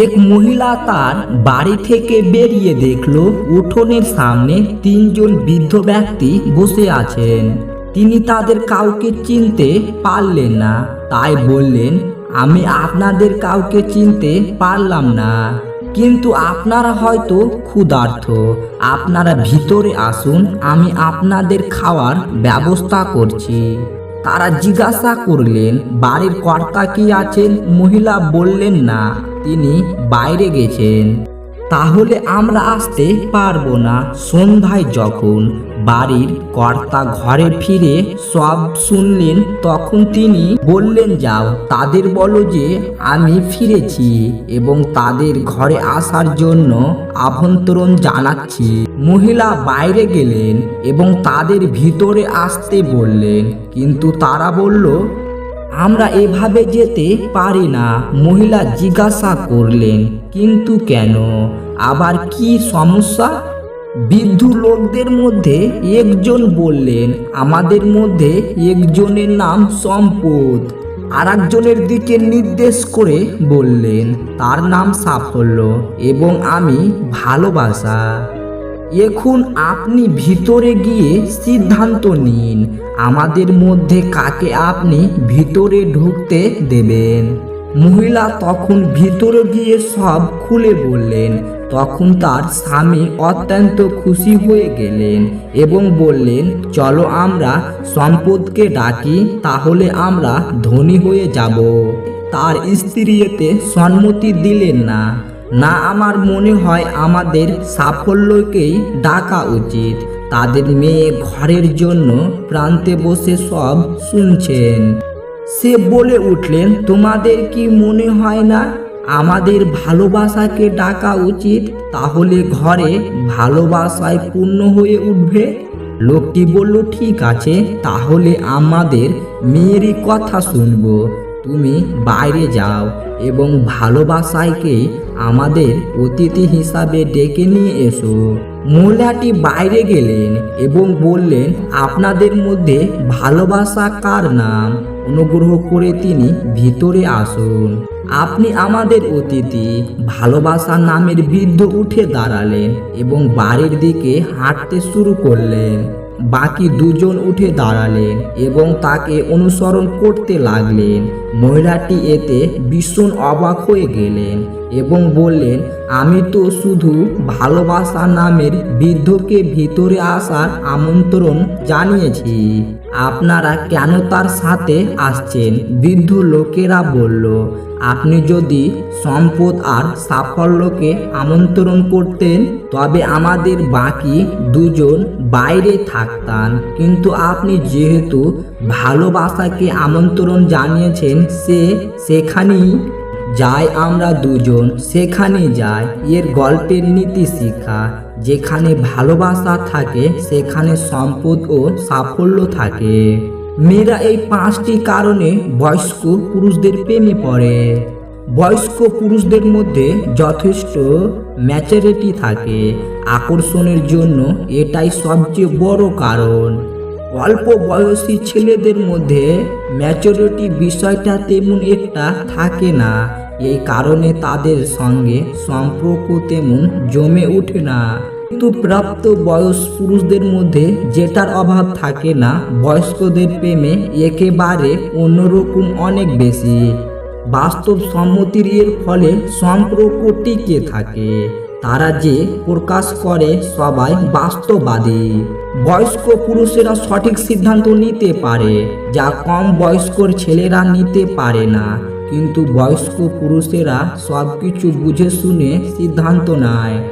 এক মহিলা তার বাড়ি থেকে বেরিয়ে দেখল উঠোনের সামনে তিনজন বৃদ্ধ ব্যক্তি বসে আছেন। তিনি তাদের কাউকে চিনতে পারলেন না। তাই বললেন, আমি আপনাদের কাউকে চিনতে পারলাম না। কিন্তু আপনারা হয়তো ক্ষুধার্থ আপনারা ভিতরে আসুন, আমি আপনাদের খাওয়ার ব্যবস্থা করছি। তারা জিজ্ঞাসা করলেন বাড়ির কর্তা কি আছেন? মহিলা বললেন না তিনি বাইরে গেছেন। তাহলে আমরা আসতে পারব না। সন্ধ্যায় যখন বাড়ির কর্তা ঘরে ফিরে সব শুনলেন, তখন তিনি বললেন, যাও, তাদের বলো যে আমি ফিরেছি এবং তাদের ঘরে আসার জন্য আভন্তরণ জানাচ্ছি। মহিলা বাইরে গেলেন এবং তাদের ভিতরে আসতে বললেন। কিন্তু তারা বলল আমরা এভাবে যেতে পারি না, মহিলা জিজ্ঞাসা করলেন, কিন্তু কেন? আবার কি সমস্যা? বৃদ্ধ লোকদের মধ্যে একজন বললেন, আমাদের মধ্যে একজনের নাম সম্পদ। আর একজনের দিকে নির্দেশ করে বললেন, তার নাম সাফল্য এবং আমি ভালোবাসা। এখন আপনি ভিতরে গিয়ে সিদ্ধান্ত নিন, আমাদের মধ্যে কাকে আপনি ভিতরে ঢুকতে দেবেন। মহিলা তখন ভিতরে গিয়ে সব খুলে বললেন, তখন তার স্বামী অত্যন্ত খুশি হয়ে গেলেন এবং বললেন, চলো আমরা সম্পদকে ডাকি, তাহলে আমরা ধনী হয়ে যাব। তার স্ত্রী এতে সম্মতি দিলেন না। না আমার মনে হয় আমাদের সাফল্যকেই ডাকা উচিত। তাদের মেয়ে ঘরের জন্য প্রান্তে বসে সব শুনছেন। সে বলে উঠলেন, তোমাদের কি মনে হয় না আমাদের ভালোবাসাকে ডাকা উচিত? তাহলে ঘরে ভালোবাসায় পূর্ণ হয়ে উঠবে? লোকটি বলল, ঠিক আছে, তাহলে আমাদের মেয়েরই কথা শুনব। তুমি বাইরে যাও এবং ভালোবাসাকে আমাদের অতিথি হিসাবে ডেকে নিয়ে এসো। মহিলাটি বাইরে গেলেন এবং বললেন, আপনাদের মধ্যে ভালোবাসা কার নাম? অনুগ্রহ করে তিনি ভিতরে আসুন। আপনি আমাদের অতিথি। ভালোবাসা নামের বৃদ্ধ উঠে দাঁড়ালেন এবং বাড়ির দিকে হাঁটতে শুরু করলেন। বাকি দুজন উঠে দাঁড়ালেন এবং তাকে অনুসরণ করতে লাগলেন। মহিলাটি এতে ভীষণ অবাক হয়ে গেলেন এবং বললেন, আমি তো শুধু ভালোবাসা নামের বৃদ্ধকে ভিতরে আসার আমন্ত্রণ জানিয়েছি। আপনারা কেন তার সাথে আসছেন? বৃদ্ধ লোকেরা বলল আপনি যদি সম্পদ আর সাফল্যকে আমন্ত্রণ করতেন, তবে আমাদের বাকি দুজন বাইরে থাকতাম। কিন্তু আপনি যেহেতু ভালোবাসাকে আমন্ত্রণ জানিয়েছেন, সে সেখানেই যাই আমরা দুজন সেখানে যাই। এর গল্পের নীতি শিক্ষা, যেখানে ভালোবাসা থাকে, সেখানে সম্পদ ও সাফল্য থাকে। মেয়েরা এই পাঁচটি কারণে বয়স্ক পুরুষদের প্রেমে পড়ে। বয়স্ক পুরুষদের মধ্যে যথেষ্ট ম্যাচুরিটি থাকে। আকর্ষণের জন্য এটাই সবচেয়ে বড় কারণ। অল্প বয়সী ছেলেদের মধ্যে ম্যাচুরিটি বিষয়টা তেমন একটা থাকে না। এই কারণে তাদের সঙ্গে সম্পর্ক তেমন জমে ওঠে না। প্রাপ্ত বয়স পুরুষদের মধ্যে যেটার অভাব থাকে না, বয়স্কদের প্রেমে একেবারে অন্যরকম অনেক বেশি। বাস্তব সম্মতির এর ফলে সম্পর্ক টিকে থাকে। তারা যে প্রকাশ করে সবাই বাস্তববাদী। বয়স্ক পুরুষেরা সঠিক সিদ্ধান্ত নিতে পারে, যা কম বয়স্কর ছেলেরা নিতে পারে না। কিন্তু বয়স্ক পুরুষেরা সব কিছু বুঝে শুনে সিদ্ধান্ত নেয়।